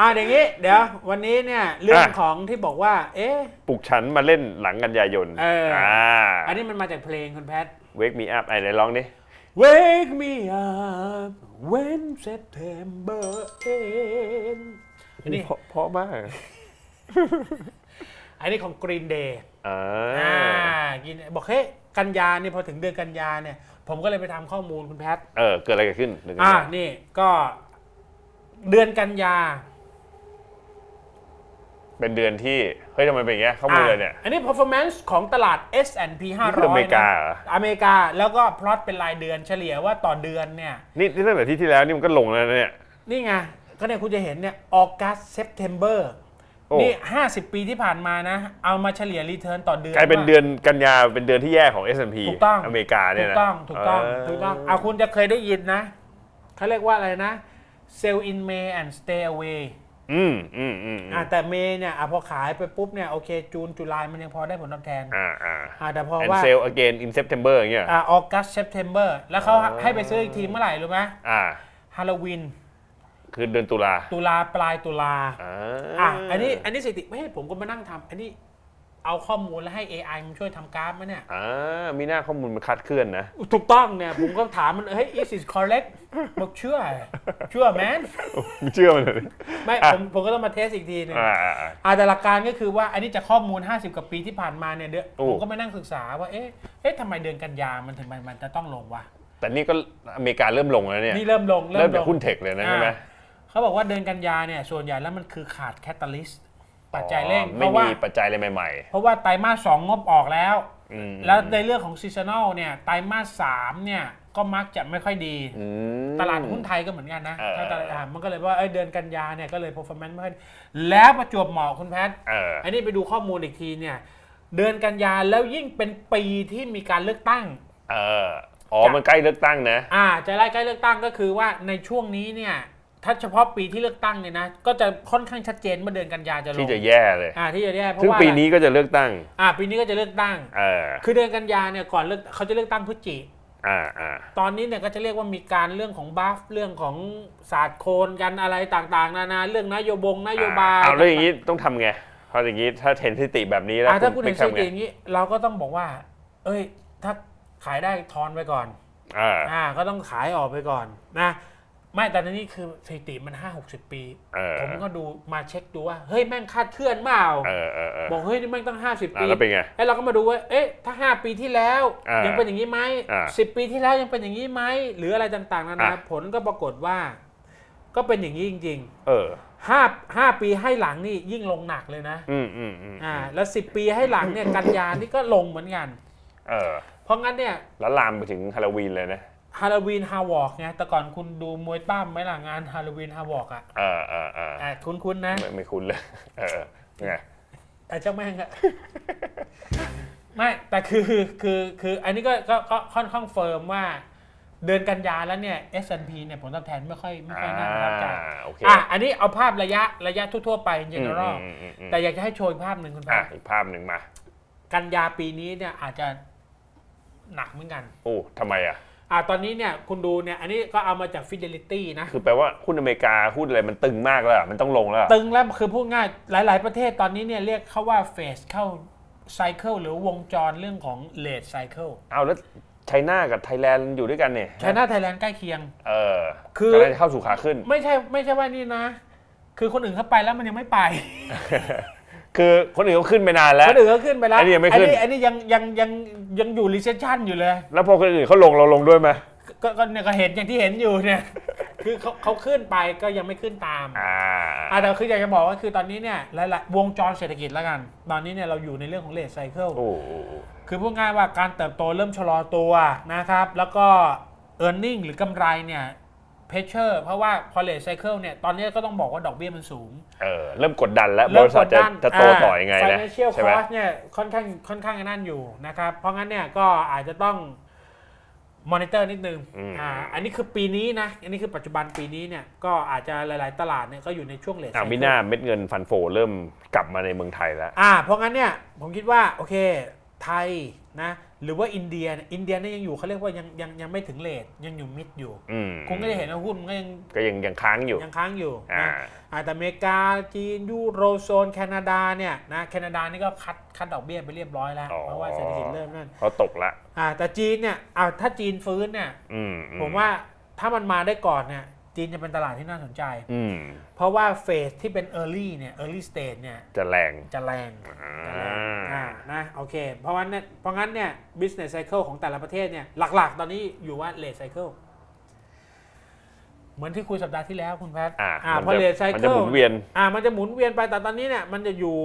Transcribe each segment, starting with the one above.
อ่าอย่างนี้ เดี๋ยววันนี้เนี่ยเรื่องอะของที่บอกว่า เอ๊ะปลุกฉันมาเล่นหลังกันยายนเอออ่อ่าอันนี้มันมาจากเพลงคุณแพท Wake Me Up ไอ้ไหนร้องดิ Wake me up when September ends อันนี้เพราะเพราะมาก อันนี้ของ Green Day อ่าอ่ากินบอกเฮ้ยกันยาเนี่ยพอถึงเดือนกันยาเนี่ย ผมก็เลยไปทำข้อมูลคุณแพท เออ เกิดอะไรเกิดขึ้นเดี๋ยวกันอ่านะนี่ก็เดือนกันยา เป็นเดือนที่เฮ้ยทำไมเป็นอย่างเงี้ยข้อมูลเลยเนี่ย อันนี้ performance ของตลาด S&P 500นี่คืออเมริกานะเหรออเมริกาแล้วก็พลอตเป็นรายเดือนเฉลี่ยว่าต่อเดือนเนี่ย นี่นี่ตั้งแต่ที่ที่แล้วนี่มันก็ลงแล้วนะเนี่ย นี่ไง ก็เนี่ยคุณจะเห็นเนี่ยออกัสเซปเทมเบอร์โอ้ นี่ 50 ปีที่ผ่านมานะ เอามาเฉลี่ยรีเทิร์นต่อเดือนกลายเป็นว่เดือนกันยาเป็นเดือนที่แย่ของ S&P ถูกต้องอเมริกาเนี่ถูยกนะต้องถูกต้องเถูกต้องเอาคุณจะเคยได้ยินนะเขาเรียกว่าอะไรนะ sell in May and stay away อืมอืมอืมอือะมแต่เมย์เนี่ยอะพอขายไปปุ๊บเนี่ยโอเคจูนจุลายมันยังพอได้ผลตอบแทนอ่าอ่าอะแต่พอ and ว่า sale again in September อย่างเงี้ยอะออกัสเซปเทมเบอร์แล้วเขาให้ไปซื้ออีกทีเมื่อไหร่รู้ไหมอ่า ฮาโลวีนคือเดือนตุลาตุลาปลายตุลาอ่า อะอันนี้อันนี้สถิติไม่ให้ผมก็มานั่งทำอันนี้ เอาข้อมูลแล้วให้ AI มันช่วยทำกราฟมาเนี่ย อ่ามีหน้าข้อมูลมันคลาดเคลื่อนนะ ถูกต้องเนี่ย ผมก็ถามมัน เฮ้ย is it correct บอกเชื่อ เชื่อแมนมึงเชื่อมันเลยไม่อะผมผมก็ต้องมาเทสอีกทีหนึงอ่าอ่าอ่าอ่าแต่หลักการก็คือว่าอันนี้จากข้อมูล 50กว่าปีที่ผ่านมาเนี่ยเดือนโอ้ ผมก็มานั่งศึกษาว่า เอ๊ะเอ๊ะทำไมเดือนกันยามันถึงมันมันจะต้องลงวะ แต่นี่ก็อเมริกาเริ่มลงแล้วเนี่ย นี่เริ่มลงเริ่มลจากงหุ้นเทคเลยนะใช่ไหม อ่าเขาบอกว่าเดือนกันยาเนี่ยส่วนใหญ่แล้วมันคือขาดแคตตาลิสต์ ปัจจัยเร่งอ๋อเพไม่ราะว่า มีปัจจัยอะไรใหม่เพราะว่าไตรมาสสองงบออกแล้ว ๆอืมแล้วในเรื่องของซีซันอลเนี่ยไตรมาสสามเนี่ยก็มักจะไม่ค่อยดี อืม ตลาดหุ้นไทยก็เหมือนกันนะเออ ถ้าตลาดอ่ามันก็เลยว่าเอ้ยเดือนกันยาเนี่ยก็เลย performance ไม่ค่อยดีแล้วประจวบเหมาะคุณแพทย์เอออันนี้ไปดูข้อมูลอีกทีเนี่ยเดือนกันยาแล้วยิ่งเป็นปีที่มีการเลือกตั้ง เอออ๋อมันใกล้เลือกตั้งนะ อ่าจะไล่ใกล้เลือกตั้งก็คือว่าในช่วงนี้เนี่ย ถ้าเฉพาะปีที่เลือกตั้งเนี่ยนะ ก็จะค่อนข้างชัดเจนว่าเดือนกันยาจะลงที่จะแย่เลยอ่าที่จะแย่เพราะซึ่งว่าปีอะไรนี้ก็จะเลือกตั้ง อ่าปีนี้ก็จะเลือกตั้งเออคือเดือนกันยาเนี่ยก่อนเลือกเขาจะเลือกตั้งพฤศจิอ่าอ่าตอนนี้เนี่ยก็จะเรียกว่ามีการเรื่องของบัฟเรื่องของศาสตร์โคนกันอะไรต่างๆ นานาเรื่องนโยบงนโยบายเอาแล้วอย่างนี้ต้องทำไงพออย่างนี้ถ้าเห็นสถิติแบบนี้แล้วอ่าถ้าคุณเป็เห็นสถิทำไงติอย่างนี้ เราก็ต้องบอกว่า เอ้ย ถ้าขายได้ทอนไปก่อนอ่าอ่าก็ต้องขายออกไปก่อนนะ ไม่แต่ทีนี้คือสถิติมันห้าหกสิบปี เออ ผมก็ดูมาเช็คดูว่า เฮ้ยแม่งคาดเคลื่อนเปล่าเออเออเออบอกเฮ้ยนี่แม่งตั้งห้าสิบอ่าปีแล้วเป็นไงแล้วเราก็มาดูว่าเอ๊ะถ้าห้าปีที่แล้วอ่ายัยังเป็นอย่างนี้ไหมอ่าสิบปีที่แล้วยังเป็นอย่างนี้ไหมหรืออะไรต่างๆนานาอะ ผลก็ปรากฏว่า ก็เป็นอย่างนี้จริงเออ ๆห้าห้าปีให้หลังนี่ยิ่งลงหนักเลยนะอืมอืมอืมอ่าแล้วสิบปีให้หลังเนี่ยกันยานี่ก็ลงเหมือนกัน เออ เพราะงั้นเนี่ย แล้วลามไปถึงฮาโลวีนเลยนะ ฮาโลวีนฮาวอกไงแต่ก่อนคุณดูมวยปั้มไหมล่ะงานฮาโลวีนฮาวอกอะเออเออเอออะคุ้นๆนะไม่ไม่คุ้นเลยเออไงแต่เจ้าแม่งอะไม่แต่คือคือคืออันนี้ก็ก็ก็ค่อนข้างเฟิร์มว่า เดือนกันยาแล้วเนี่ย S&P เนี่ยผลตอบแทนไม่ค่อยไม่ค่อยน่าประทับใจอ่าโอเคอะอันนี้เอาภาพระยะระยะทั่วๆไป in อืม general อืมอืมอืมแต่อยากจะให้โชว์อีกภาพหนึ่งคุณอะพัอีกภาพหนึ่งมา กันยาปีนี้เนี่ยอาจจะหนักเหมือนกัน โอ้ทำไมอะ อะตอนนี้เนี่ยคุณดูเนี่ยอันนี้ก็เอามาจาก Fidelity นะ คือแปลว่าหุ้นอเมริกาหุ้นอะไรมันตึงมากแล้วอะมันต้องลงแล้วอะตึงแล้วคือพูดง่ายหลาย ๆ ประเทศตอนนี้เนี่ยเรียกเขาว่าเฟสเข้าไซเคิลหรือวงจรเรื่องของเลดไซเคิลเอาแล้วไชน่ากับไทยแลนด์อยู่ด้วยกันเนี่ยไชน่าไทยแลนด์ใกล้เคียง เออคือ กำลังจะเข้าสู่ขาขึ้น ไม่ใช่ไม่ใช่ว่านี่นะ คือคนอื่นเขาไปแล้วมันยังไม่ไป คือคนอื่นเขาขึ้นไปนานแล้ว คนอื่นเขาขึ้นไปแล้วอันนี้ยังไม่ขึ้น อันนี้ยังยังยังยังอยู่รีเซชชันอยู่เลย แล้วพอคนอื่นเขาลงเราลงด้วยไหมก็ก็เนี่ยก็เห็นอย่างที่เห็นอยู่เนี่ยคือเขาเขาขึ้นไปก็ยังไม่ขึ้นตามอ่า อะแต่คืออยากจะบอกว่าคือตอนนี้เนี่ยหลายๆวงจรเศรษฐกิจแล้วกัน ตอนนี้เนี่ยเราอยู่ในเรื่องของเลทไซเคิล โอ้โหคือพูดง่ายว่าการเติบโตเริ่มชะลอตัวนะครับ แล้วก็ e a r n i n g หรือกำไรเนี่ย เพชเชอร์เพราะว่าพอเลทไซเคิลเนี่ยตอนนี้ก็ต้องบอกว่าดอกเบี้ยมันสูง เออเริ่มกดดันแล้วบเริ่มริษักทดจะดันจะโตต่อยังไงนะ financial ใช่ไหม cost เนี่ยค่อนข้างค่อนข้างนั่นอยู่นะครับ เพราะงั้นเนี่ยก็อาจจะต้องมอนิเตอร์นิดนึงอืมอ่าอันนี้คือปีนี้นะ อันนี้คือปัจจุบันปีนี้เนี่ยก็อาจจะหลาย ๆ ตลาดเนี่ยก็อยู่ในช่วงเลทอ่ามิน่าเม็ดเงินฟันโฟเริ่มกลับมาในเมืองไทยแล้วอ่าเพราะงั้นเนี่ยผมคิดว่าโอเค ไทยนะหรือว่าอินเดียเนี่ยอินเดียเนี่ยยังอยู่เขาเรียกว่ายังยังยังไม่ถึงเลทยังอยู่มิดอยู่ อืมคุณก็จะเห็นว่าหุ้นมันก็ยังก็ยังยังค้างอยู่ ยังค้างอยู่อ่า นะอ่าแต่อเมริกาจีนยุโรโซน แคนาดาเนี่ยนะแคนาดานี่ก็คัดคัดดอกเบี้ยไปเรียบร้อยแล้ว อ๋อ เพราะว่าเศรษฐกิจเริ่มนั่นเขาตกละ อ่าแต่จีนเนี่ยอ่าถ้าจีนฟื้นเนี่ยอืมอืผมว่าถ้ามันมาได้ก่อนเนี่ย จีนจะเป็นตลาดที่น่าสนใจ อืมเพราะว่าเฟสที่เป็น early เนี่ย early stage เนี่ยจะแรง จะแรงอ่าจะแรงอ่านะโอเค เพราะงั้นเนี่ยเพราะงั้นเนี่ย business cycle ของแต่ละประเทศเนี่ยหลักๆ ตอนนี้อยู่ว่า late cycle เหมือนที่คุยสัปดาห์ที่แล้วคุณแพทย์อ่าอ่ามันพอจะ late มันจะ cycle หมุนเวียน อ่ามันจะหมุนเวียนไปแต่ตอนนี้เนี่ยมันจะอยู่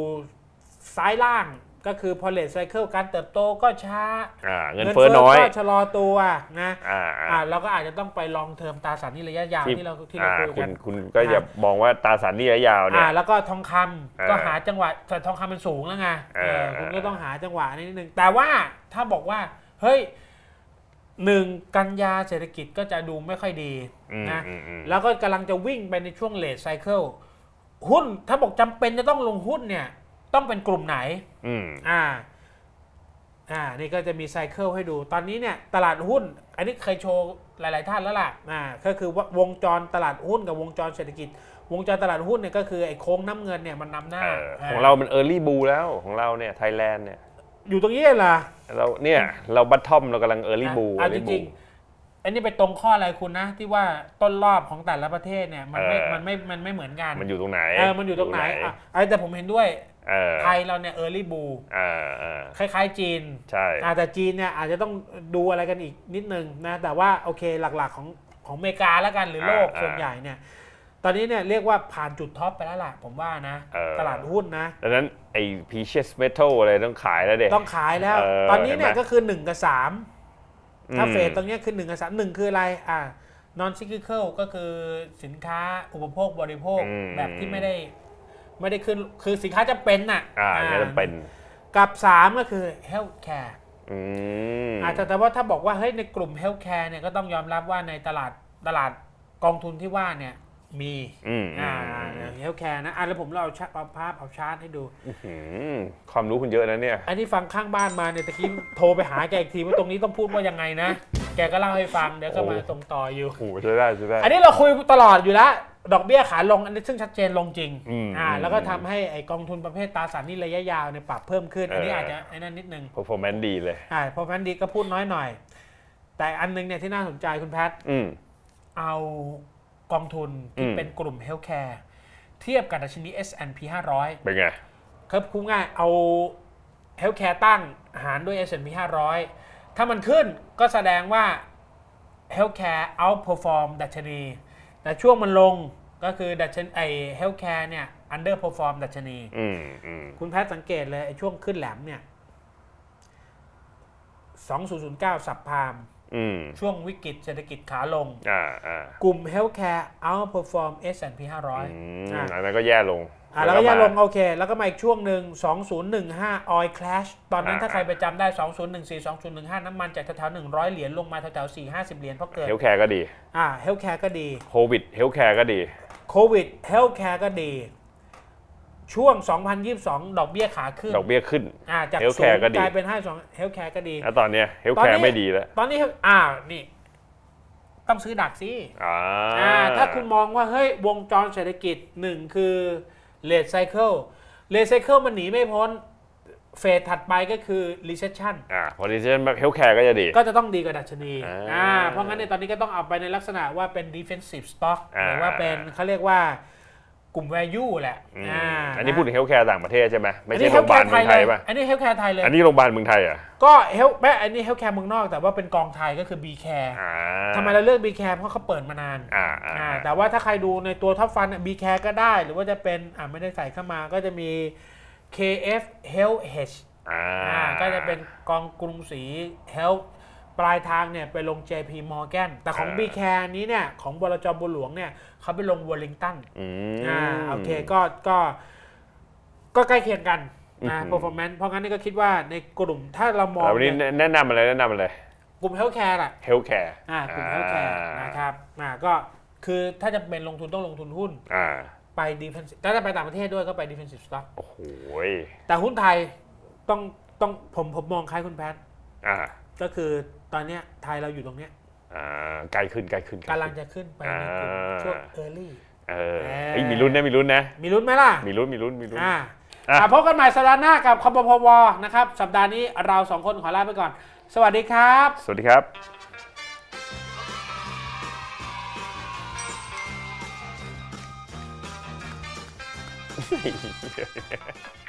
ซ้ายล่าง ก็คือพอ late cycle การเติบโตก็ช้าอ่าเงินเฟ้อน้อยก็ชะลอตัวนะอ่าอ่าอ่าเราก็อาจจะต้องไปลองเทอมตราสารหนี้ระยะยาวที่เราที่เราอ่าคุยคุกัณนคุณก็อย่ามองว่าตราสารหนี้ระยะยาวเนี่อ่ายแล้วก็ทองคำเออก็หาจังหวะแต่ทองคำมันสูงแล้วไงเออเออคุณก็ต้องหาจังหวะนิดนึงแต่ว่าถ้าบอกว่าเฮ้ยหนึ่งกันยาเศรษฐกิจก็จะดูไม่ค่อยดีอืมนะอืมอืมแล้วก็กำลังจะวิ่งไปในช่วงเลทไซเคิลหุ้นถ้าบอกจำเป็นจะต้องลงหุ้นเนี่ย ต้องเป็นกลุ่มไหน อืม อ่า อ่า นี่ก็จะมีไซเคิลให้ดู ตอนนี้เนี่ยตลาดหุ้น อันนี้เคยโชว์หลาย ๆ ท่านแล้วล่ะ อ่า ก็คือว่าวงจรตลาดหุ้นกับวงจรเศรษฐกิจ วงจรตลาดหุ้นเนี่ยก็คือไอ้โค้งน้ำเงินเนี่ยมันนำหน้าเออของเรามันเออร์ลี่บูแล้วของเราเนี่ยไทยแลนด์เนี่ยอยู่ตรงนี้เหรอเราเนี่ยเราบัตทอมเรากำลังเออร์ลี่บูอะจริงๆ อันนี้ไปตรงข้ออะไรคุณนะ ที่ว่าต้นรอบของแต่ละประเทศเนี่ยมันไม่มันไม่ มันไม่เหมือนกัน มันอยู่ตรงไหนเออ มันอยู่ตรงไหนอะไอ้แต่ผมเห็นด้วยเออ ไทยเราเนี่ยเออร์ลี่บูเออเออคล้ายๆจีนใช่อ่าแต่จีนเนี่ยอาจจะต้องดูอะไรกันอีกนิดนึงนะ แต่ว่าโอเคหลักๆของของอเมริกาแล้วกันหรือโลกอ่าส่วนใหญ่เนี่ยตอนนี้เนี่ยเรียกว่าผ่านจุดท็อปไปแล้วล่ะ ผมว่านะเออตลาดหุ้นนะดังนั้นไอ้ precious metal อะไรต้องขายแล้วเด็ต้องขายแล้วเออตอนนี้เนี่ยเห็นไหมก็คือ 1 กับ 3 ถ้าเฟสตรงเนี้ยคือ 1 กับ 3 1 คืออะไรอ่า non cyclical ก็คือสินค้าอุปโภคบริโภคอืมแบบที่ไม่ได้ ไม่ได้ขึ้นคือสินค้าจะเป็นน่ะอ่าเนี่ยจะเป็นกับ 3 ก็คือ health care อืมอาจจะแต่ว่าถ้าบอกว่าเฮ้ยในกลุ่ม health care เนี่ยก็ต้องยอมรับว่าในตลาดตลาดกองทุนที่ว่าเนี่ยมีอืมอ่าอืมเฮลท์แคร์นะอะแล้วผมเราเอาชาเอาภาพเอาชาร์ตให้ดูอืมความรู้คุณเยอะนะเนี่ย อันนี้ฟังข้างบ้านมาเนี่ยตะกี้โทรไปหาแกอีกทีว่าตรงนี้ต้องพูดว่ายังไงนะ แกก็เล่าให้ฟังเดี๋ยวก็มาโอ้ส่งต่ออยู่โอ้โหใช่ได้ใช่ได้ อันนี้เราคุยตลอดอยู่แล้ว ดอกเบี้ยขาลงอันนี้ซึ่งชัดเจนลงจริงอืมอ่าอืม แล้วก็ทำให้ไอกองทุนประเภทตราสารหนี้ระยะยาวเนี่ยปรับเพิ่มขึ้น อันนี้เออออาจจะไอ้นั่นนิดนึง performance ดีเลย อ่าเพราะฉะนั้นดีก็พูดน้อยหน่อย แต่อันนึงเนี่ยที่น่าสนใจคุณแพทย์อืม เอากองทุนที่อืม เป็นกลุ่มเฮลท์แคร์เทียบกับดัชนี S&P 500เป็นไง ครับคุ้มง่ายเอาเฮลท์แคร์ตั้งหารด้วย S&P 500 ถ้ามันขึ้นก็แสดงว่าเฮลท์แคร์ outperform ดัชนี แต่ช่วงมันลงก็คือดัชนีไอเฮลท์แคร์เนี่ย underperform ดัชนี อืมอืมคุณแพทย์สังเกตเลยไอช่วงขึ้นแหลมเนี่ย2009 สับพามอืมช่วงวิกฤตเศรษฐกิจขาลง อ่าอ่ากลุ่ม Healthcare outperform S&P 500อืมอ่าอันนั้นก็แย่ลง อะแล้วก็ย่าลงมาโอเค แล้วก็มาอีกช่วงหนึ่ง2015 oil clash ตอนนั้นอ่าถ้าใครไปจำได้ 2014 2015 น้ำมันจากแถวๆ100 เหรียญลงมาแถวๆ4 50 เหรียญเพราะเกิดเฮลท์แคร์ก็ดี อ่า healthcare ก็ดีโควิดเฮลท์แคร์ก็ดีโควิด healthcare ก็ดี ช่วง 2022 ดอกเบี้ยขาขึ้นดอกเบี้ยขึ้น อ่าจาก healthcare ศูนย์ก็ดีกลายเป็น52 healthcare ก็ดี แล้วตอนเนี้ยเฮลท์ตอนแคนี้ ร์ไม่ดีแล้วตอนนี้อ่านี่ ต้องซื้อดักสิ อ่า อ่าถ้าคุณมองว่าเฮ้ยวงจรเศรษฐกิจหนึ่งคือ late cycle late cycle มันหนีไม่พ้นเฟสถัดไปก็คือ recession อ่าพอดีเช่นเฮลท์แคร์ก็จะดี ก็จะต้องดีกว่าดัชนีอ่าอ่าเพราะงั้นในยตอนนี้ก็ต้องเอาไปในลักษณะว่าเป็น defensive stock อ่าหรือว่าเป็นเขาเรียกว่า กลุ่ม value แหละอืมอ่าอันนี้พูดถึงเฮลท์แคร์ต่างประเทศใช่ไหมไม่อันใช่นี้โรงพยาบาล healthcare เมืองไทยป่ะ อันนี้ healthcare ไทยเลย อันนี้โรงพยาบาลเมืองไทยอะก็ health แม่อันนี้ healthcare เมืองนอก แต่ว่าเป็นกองไทยก็คือ B care อ่าทำไมเราเลือก B care เพราะเขาเปิดมานานอ่าอ่าอ่าแต่ว่าถ้าใครดูในตัวท็อปฟันบีแคร์ก็ได้ หรือว่าจะเป็นอ่าไม่ได้ใส่เข้ามาก็จะมี KF Health Hedge อ่าอ่าก็จะเป็นกองกรุงศรี Health ปลายทางเนี่ยไปลง JP Morgan แต่ของ B Care นี้เนี่ยของบลจบุหลวงเนี่ยเขาไปลงวอลลิงตันอือ่ามโอเคก็ก็ก็ใกล้เคียงกันนะ อือหือ performance เพราะงั้นนี่ก็คิดว่าในกลุ่มถ้าเรามองแล้ววันนี้เนี่ยแนะนำอะไรแนะนำอะไร กลุ่ม Healthcare ล่ะเฮลท์แคร์อ่ากลุ่ม Healthcare นะครับอ่าก็คือถ้าจะเป็นลงทุนต้องลงทุนหุ้น อ่าไป defensive ถ้าจะไปต่างประเทศด้วยก็ไป defensive stock โอ้โหแต่หุ้นไทยต้องต้องผมผมมองคล้ายคุณแพท อ่าก็คือ ตอนเนี้ยไทยเราอยู่ตรงเนี้ยอ่าใกล้ขึ้นใกล้ขึ้นใล้กำลังขึ้นจะขึ้นไปในกลุ่มอ่าช่วงเออร์ลี่เออเออเอ้ยมีลุ้นนะมีลุ้นนะ มีลุ้นไหมล่ะ มีลุ้นมีลุ้นมีลุ้น อ่าอะ อะพบกันใหม่สัปดาห์หน้ากับคอมพวนะครับ สัปดาห์นี้เราสองคนขอลาไปก่อน สวัสดีครับ สวัสดีครับเ